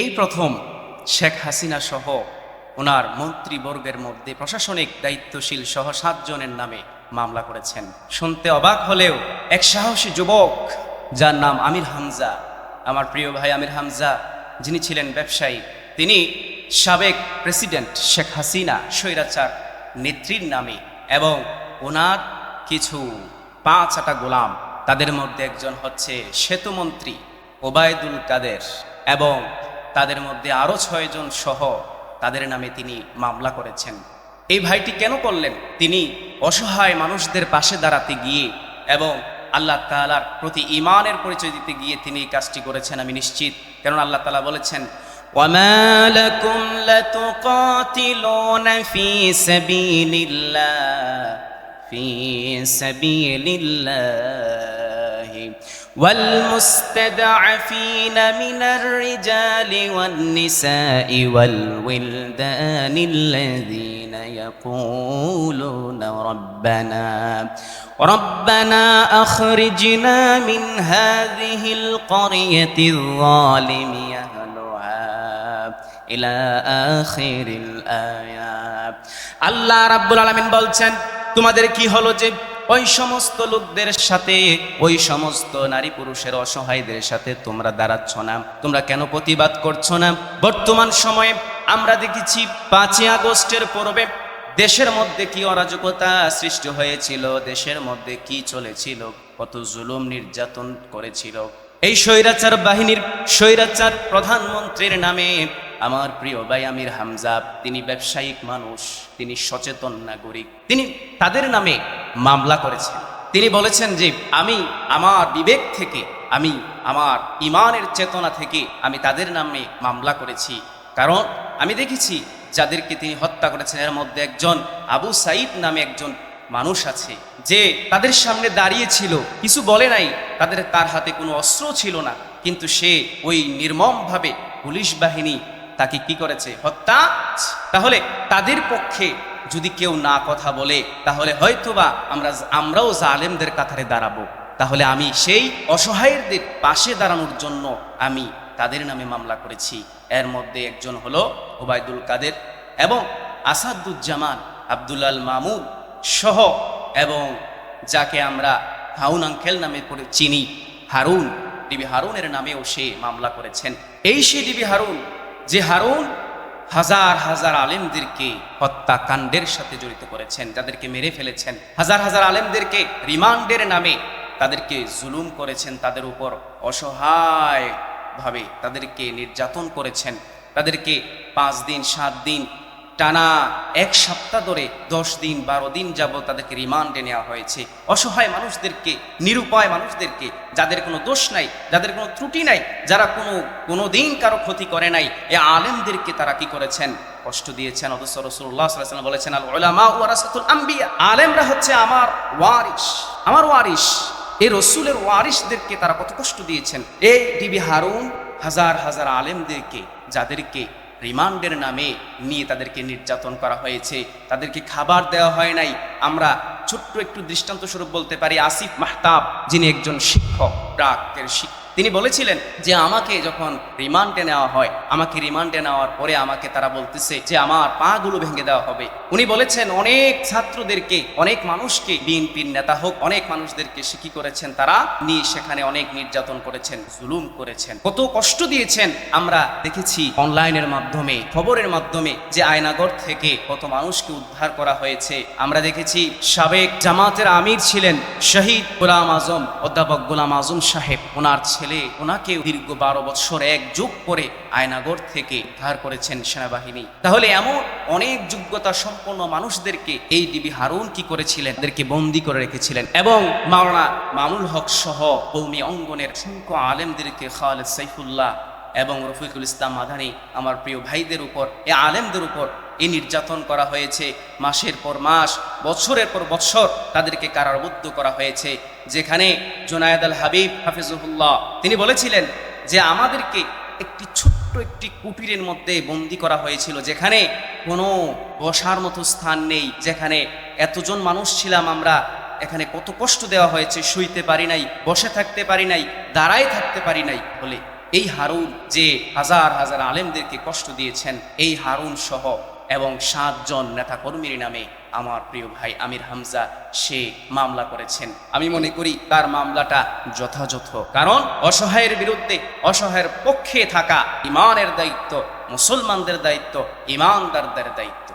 এই প্রথম শেখ হাসিনা সহ ওনার মন্ত্রীবর্গের মধ্যে প্রশাসনিক দায়িত্বশীল সহ সাতজনের নামে মামলা করেছেন। শুনতে অবাক হলেও এক সাহসী যুবক, যার নাম আমির হামজা, আমার প্রিয় ভাই আমির হামজা, যিনি ছিলেন ব্যবসায়ী, তিনি সাবেক প্রেসিডেন্ট শেখ হাসিনা স্বৈরাচার নেত্রীর নামে এবং ওনার কিছু পাঁচ আটা গোলাম, তাদের মধ্যে একজন হচ্ছে সেতুমন্ত্রী ওবায়দুল কাদের এবং তাদের মধ্যে আরও ছয়জন সহ তাদের নামে তিনি মামলা করেছেন এই ভাইটি কেন করলেন তিনি অসহায় মানুষদের পাশে দাঁড়াতে গিয়ে এবং আল্লাহ তালার প্রতি ইমানের পরিচয় দিতে গিয়ে তিনি এই কাজটি করেছেন আমি নিশ্চিত কেন আল্লাহ তালা বলেছেন وما لكم لتقاتلون في سبيل الله في سبيل الله والمستضعفين من الرجال والنساء والولدان الذين يقولون ربنا ربنا أخرجنا من هذه القرية الظالم أهلها إلى آخر الآيات আল্লাহ রাব্বুল আলামিন বলছেন তোমাদের কি হলো যে ওই সমস্ত লোকদের সাথে, ওই সমস্ত নারী পুরুষের অসহায়দের সাথে তোমরা দাঁড়াচ্ছ না। তোমরা কেন প্রতিবাদ করছ না? বর্তমান সময়ে আমরা দেখেছি পাঁচই আগস্টের পূর্বে দেশের মধ্যে কি অরাজকতা সৃষ্টি হয়েছিল, দেশের মধ্যে কি চলেছিল, কত জুলুম নির্যাতন করেছিল। এই স্বৈরাচার বাহিনীর স্বৈরাচার প্রধানমন্ত্রীর নামে আমার প্রিয় ভাই আমির হামজা, তিনি ব্যবসায়িক মানুষ, তিনি সচেতন নাগরিক, তিনি তাদের নামে মামলা করেছেন তিনি বলেছেন যে, আমি আমার বিবেক থেকে, আমি আমার ইমানের চেতনা থেকে, আমি তাদের নামে মামলা করেছি। কারণ আমি দেখেছি, যাদেরকে তিনি হত্যা করেছেন, এর মধ্যে একজন আবু সাইদ নামে একজন মানুষ আছে, যে তাদের সামনে দাঁড়িয়েছিল কিছু বলে নাই, তাদের তার হাতে কোনো অস্ত্র ছিল না। কিন্তু সে ওই নির্মমভাবে পুলিশ বাহিনী তাকে কি করেছে? হত্যা? তাহলে তাদের পক্ষে যদি কেউ না কথা বলে, তাহলে হয়তোবা আমরা আমরাও জালেমদের কাতারে দাঁড়াবো। তাহলে আমি সেই অসহায়দের পাশে দাঁড়ানোর জন্য আমি তাদের নামে মামলা করেছি। এর মধ্যে একজন হলো ওবায়দুল কাদের এবং আসাদুজ্জামান আব্দুল্লাল মামুন সহ এবং যাকে আমরা হাউন আঙ্কেল নামে করে চিনি, হারুন, ডিবি হারুনের নামেও সে মামলা করেছেন। এই সে ডিবি হারুন, যে হারুন হাজার হাজার আলেমদেরকে হত্যাকাণ্ডের সাথে জড়িত করেছেন, যাদেরকে মেরে ফেলেছেন। হাজার হাজার আলেমদেরকে রিমান্ডের নামে তাদেরকে জুলুম করেছেন, তাদের উপর অসহায় ভাবে তাদেরকে নির্যাতন করেছেন, তাদেরকে পাঁচ দিন, সাত দিন টানা এক সপ্তাহ ধরে দশ দিন, বারো দিন যাব তাদেরকে রিমান্ডে নেওয়া হয়েছে। অসহায় মানুষদেরকে, নিরুপায় মানুষদেরকে, যাদের কোনো দোষ নাই, যাদের কোনো ত্রুটি নাই, যারা কোনো কোনো দিন কারও ক্ষতি করে নাই, এ আলেমদেরকে তারা কি করেছেন? কষ্ট দিয়েছেন, অথচ বলেছেন আলেমরা হচ্ছে আমার ওয়ারিস আমার ওয়ারিস এই রসুলের ওয়ারিসদেরকে তারা কত কষ্ট দিয়েছেন। এই ডিবি হারুন হাজার হাজার আলেমদেরকে, যাদেরকে রিমান্ডের নামে নিয়ে তাদেরকে নির্যাতন করা হয়েছে। তাদেরকে খাবার দেওয়া হয় নাই। আমরা ছোট্ট একটু দৃষ্টান্ত স্বরূপ বলতে পারি, আসিফ মাহতাব, যিনি একজন শিক্ষক প্রাকের শিক্ষক। তিনি বলেছিলেন যে আমাকে যখন রিমান্ডে নেওয়া হয়, আমাকে রিমান্ডে নেওয়ার পরে আমাকে তারা বলতেছে যে আমার পাগুলো ভেঙে দেওয়া হবে। উনি বলেছেন, অনেক ছাত্রদেরকে, অনেক মানুষকে বিএনপির নেতা হোক, অনেক মানুষদেরকে শিক্ষি করেছেন তারা। নিয়ে সেখানে অনেক নির্যাতন করেছেন, জুলুম করেছেন। কত কষ্ট দিয়েছেন। আমরা দেখেছি অনলাইনের মাধ্যমে, খবরের মাধ্যমে যে আয়নাগর থেকে কত মানুষকে উদ্ধার করা হয়েছে। আমরা দেখেছি সাবেক জামাতের আমির ছিলেন শহীদ গোলাম আজম, অধ্যাপক গোলাম আজম সাহেব। ওনার ছেলে ওনাকে দীর্ঘ বারো বছর এক যুগ পরে আয়নাগর থেকে উদ্ধার করেছেন সেনাবাহিনী। তাহলে এমন অনেক যোগ্যতা সম্পন্ন মানুষদেরকে এই ডিবি হারুন কি করেছিলেন? তাদেরকে বন্দি করে রেখেছিলেন। এবং মাওলানা মামুল হক সহ কৌমি অঙ্গনের অসংখ্য আলেমদেরকে খালেদ সাইফুল্লাহ এবং রফিকুল ইসলাম মাদানী আমার প্রিয় ভাইদের উপর, এ আলেমদের উপর এই নির্যাতন করা হয়েছে। মাসের পর মাস, বছরের পর বছর তাদেরকে কারাবদ্ধ করা হয়েছে। যেখানে জোনায়দ আল হাবিব হাফিজুল্লাহ তিনি বলেছিলেন যে আমাদেরকে একটি ছোট্ট একটি কুটিরের মধ্যে বন্দি করা হয়েছিল, যেখানে কোনো বসার মতো স্থান নেই, যেখানে এতজন মানুষ ছিলাম আমরা, এখানে কত কষ্ট দেওয়া হয়েছে, শুইতে পারি নাই, বসে থাকতে পারি নাই, দাঁড়ায় থাকতে পারি নাই বলে এই হারুন যে হাজার হাজার আলেমদেরকে কষ্ট দিয়েছেন, এই হারুন সহ এবং সাতজন নেতাকর্মীর নামে আমার প্রিয় ভাই আমির হামজা, সে মামলা করেছেন। আমি মনে করি তার মামলাটা যথাযথ। কারণ অসহায়ের বিরুদ্ধে, অসহায়ের পক্ষে থাকা ইমানের দায়িত্ব, মুসলমানদের দায়িত্ব, ইমানদারদের দায়িত্ব।